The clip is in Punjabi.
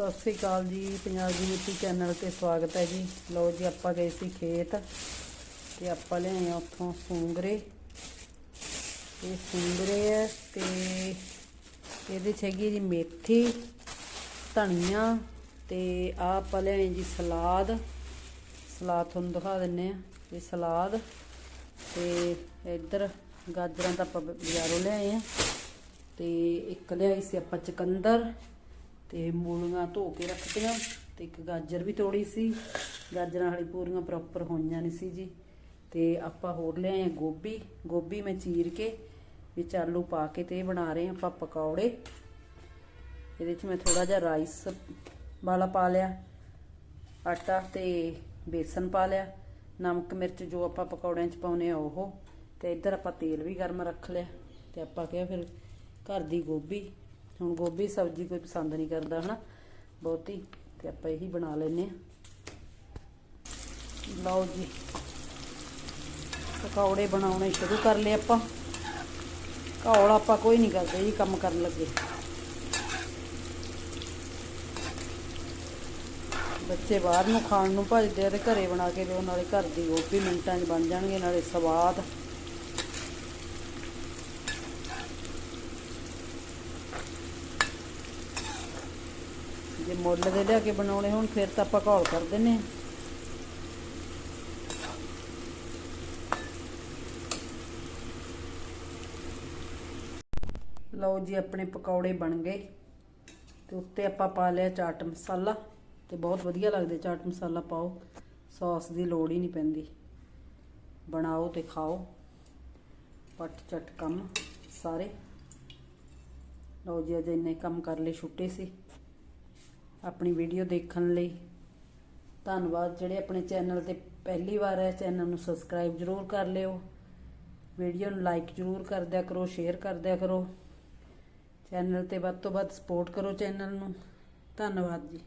ਸਤਿ ਸ੍ਰੀ ਅਕਾਲ ਜੀ, ਪੰਜਾਬ ਦੀ ਮਿੱਟੀ ਚੈਨਲ ਤੇ ਸਵਾਗਤ ਹੈ ਜੀ। ਲਓ ਜੀ, ਆਪਾਂ ਗਏ ਸੀ ਖੇਤ ਤੇ ਆਪਾਂ ਲਿਆਏ ਆ ਉੱਥੋਂ ਸੁੰਗਰੇ। ਇਹ ਸੁੰਗਰੇ ਹੈ ਤੇ ਇਹਦੇ ਚ ਹੈਗੀ ਹੈ ਜੀ ਮੇਥੀ, ਧਨੀਆ ਤੇ ਆਹ ਆਪਾਂ ਲਿਆਏ ਜੀ ਸਲਾਦ। ਸਲਾਦ ਤੁਹਾਨੂੰ ਦਿਖਾ ਦਿੰਨੇ ਆ ਇਹ ਸਲਾਦ ਤੇ ਇੱਧਰ ਗਾਜਰਾਂ ਤਾਂ ਆਪਾਂ ਬਾਜ਼ਾਰੋਂ ਲਿਆਏ ਆ ਤੇ ਇੱਕ ਲਿਆਈ ਸੀ ਆਪਾਂ ਚਕੰਦਰ। ਤੇ ਮੂਲੀਆਂ ਧੋ ਕੇ ਰੱਖਤੀਆਂ ਤੇ ਇੱਕ ਗਾਜਰ ਵੀ ਤੋੜੀ ਸੀ। ਗਾਜਰਾਂ ਵਾਲੀ ਪੂਰੀਆਂ ਪ੍ਰੋਪਰ ਹੋਈਆਂ ਨਹੀਂ ਸੀ ਜੀ। ਤੇ ਆਪਾਂ ਹੋਰ ਲਿਆਏ ਗੋਭੀ। ਗੋਭੀ ਮੈਂ ਚੀਰ ਕੇ ਵਿੱਚ ਆਲੂ ਪਾ ਕੇ ਤੇ ਬਣਾ ਰਹੇ ਆ ਆਪਾਂ ਪਕੌੜੇ। ਇਹਦੇ ਚ ਮੈਂ ਥੋੜਾ ਜਿਹਾ ਰਾਈਸ ਵਾਲਾ ਪਾ ਲਿਆ। ਆਟਾ ਤੇ ਬੇਸਨ ਪਾ ਲਿਆ। ਨਮਕ ਮਿਰਚ ਜੋ ਆਪਾਂ ਪਕੌੜਿਆਂ 'ਚ ਪਾਉਨੇ ਆ ਉਹ। ਤੇ ਇੱਧਰ ਆਪਾਂ ਤੇਲ ਵੀ ਗਰਮ ਰੱਖ ਲਿਆ। ਤੇ ਆਪਾਂ ਕਿਹਾ ਫਿਰ ਘਰ ਦੀ ਗੋਭੀ ਹੁਣ ਗੋਭੀ ਸਬਜ਼ੀ ਕੋਈ ਪਸੰਦ ਨਹੀਂ ਕਰਦਾ, ਹਨਾ? ਬਹੁਤੀ, ਤੇ ਆਪਾਂ ਇਹੀ ਬਣਾ ਲੈਨੇ ਆ ਲਓ ਜੀ, ਪਕੌੜੇ ਬਣਾਉਣੇ ਸ਼ੁਰੂ ਕਰ ਲਏ ਆਪਾਂ। ਘੌਲ ਆਪਾਂ ਕੋਈ ਨਹੀਂ ਕਰਦੇ ਜੀ ਕੰਮ ਕਰਨ ਲੱਗੇ। ਬੱਚੇ ਬਾਹਰ ਨੂੰ ਖਾਣ ਨੂੰ ਭੱਜਦੇ ਆ ਤੇ ਘਰੇ ਬਣਾ ਕੇ ਦਿਓ, ਨਾਲੇ ਘਰ ਦੀ ਗੋਭੀ ਮਿੰਟਾਂ 'ਚ ਬਣ ਜਾਣਗੇ, ਨਾਲੇ ਸਵਾਦ। ਜੇ ਮੁੱਲ ਦੇ ਲਿਆ ਕੇ ਬਣਾਉਣੇ ਹੋਣ, ਫਿਰ ਤਾਂ ਆਪਾਂ ਘੋਲ ਕਰ ਦਿੰਨੇ ਆ ਲਓ ਜੀ, ਆਪਣੇ ਪਕੌੜੇ ਬਣ ਗਏ। ਤੇ ਉੱਤੇ ਆਪਾਂ ਪਾ ਲਿਆ ਚਾਟ ਮਸਾਲਾ, ਤੇ ਬਹੁਤ ਵਧੀਆ ਲੱਗਦੇ ਚਾਟ ਮਸਾਲਾ ਪਾਓ। ਸੌਸ ਦੀ ਲੋੜ ਹੀ ਨਹੀਂ ਪੈਂਦੀ। ਬਣਾਓ ਤੇ ਖਾਓ। ਪੱਟ ਚੱਟ ਕੰਮ ਸਾਰੇ। ਲਓ ਜੀ, ਅਜੇ ਇੰਨੇ ਕੰਮ ਕਰ ਲਏ, ਛੁੱਟੇ ਸੀ। ਆਪਣੀ ਵੀਡੀਓ ਦੇਖਣ ਲਈ। ਧੰਨਵਾਦ। ਜਿਹੜੇ ਆਪਣੇ ਚੈਨਲ ਤੇ ਪਹਿਲੀ ਵਾਰ ਹੈ ਚੈਨਲ ਨੂੰ ਸਬਸਕ੍ਰਾਈਬ ਜਰੂਰ ਕਰ ਲਿਓ। ਵੀਡੀਓ ਨੂੰ ਲਾਈਕ ਜਰੂਰ ਕਰ ਦਿਆ ਕਰੋ, ਸ਼ੇਅਰ ਕਰ ਦਿਆ ਕਰੋ। ਚੈਨਲ ਤੇ ਵੱਧ ਤੋਂ ਵੱਧ ਸਪੋਰਟ ਕਰੋ ਚੈਨਲ ਨੂੰ। ਧੰਨਵਾਦ ਜੀ।